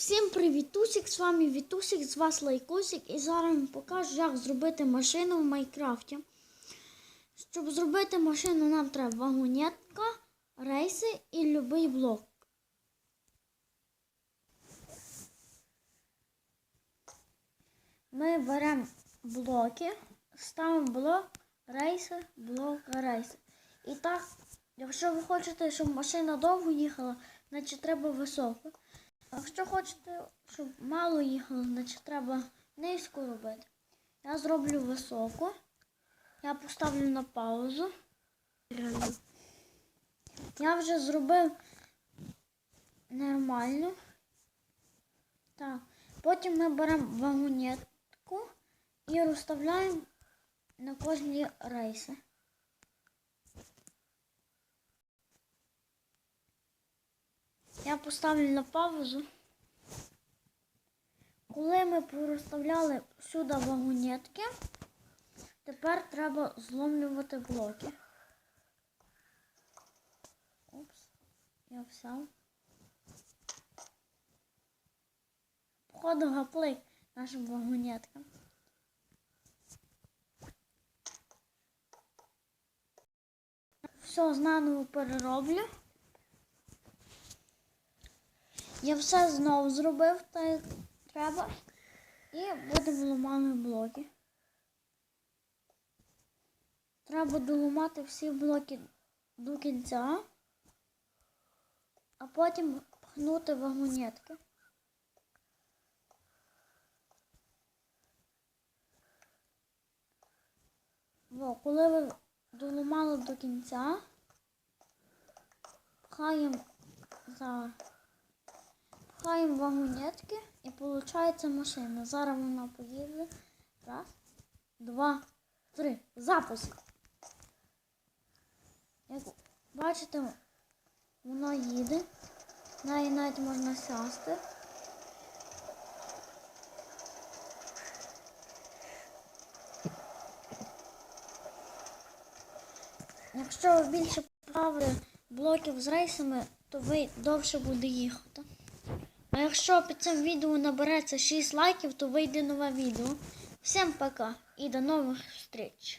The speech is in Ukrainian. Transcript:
Всім привіт, Тусік, з вами Вітусік, з вас Лайкусік, і зараз вам покажу, як зробити машину в Майнкрафті. Щоб зробити машину, нам треба вагонетка, рейси і будь-який блок. Ми беремо блоки, ставимо блок, рейси, блок, рейси. І так, якщо ви хочете, щоб машина довго їхала, значить треба високо. Якщо хочете, щоб мало їхало, значить треба низько робити. Я зроблю високу. Я поставлю на паузу. Я вже зробив нормально. Так. Потім ми беремо вагонетку і розставляємо на кожні рейси. Я поставлю на паузу. Коли ми порозставляли сюди вагонетки, тепер треба зломлювати блоки. Опс, я взяв. Походу гаплик нашим вагонеткам. Все знаново перероблю. Я все знову зробив, так як треба. І будемо ламати блоки. Треба доламати всі блоки до кінця, а потім пхнути вагонетки. Во, коли ви доламали до кінця, пхаємо зараз. Пхаємо вагонетки і виходить машина. Зараз вона поїде. Раз, два, три. Запуск. Як бачите, вона їде. На неї навіть можна сясти. Якщо ви більше правили блоків з рейсами, то ви довше буде їхати. А якщо під цим відео набереться 6 лайків, то вийде нове відео. Всім пока і до нових зустріч!